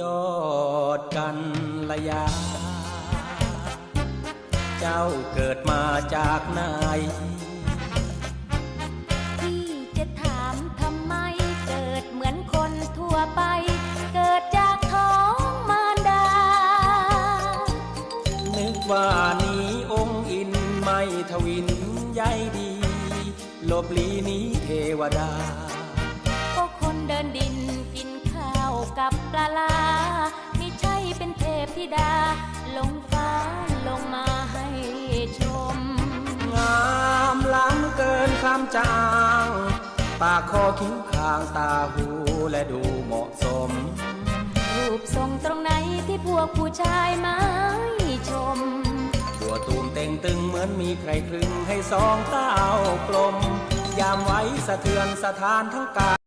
ยา เจ้าเกิดมาจากไหนพี่จะถามทำไมเกิดเหมือนคนทั่วไป เกิดจากท้องมารดา นึกว่านี้องค์อินไม่ทวินใยดีหลบหลีหนี้เทวดา ดา ลงฟ้าลงมาให้ชม งามล้ำเกินคำจางปากคอคิ้วคางตาหูและดูเหมาะสม รูปทรงตรงไหนที่พวกผู้ชายไม่ชม ตัวตูมเต่งตึงเหมือนมีใครคลึงให้สองเต้ากลม ยามไว้สะเทือนสถานทั้งกาย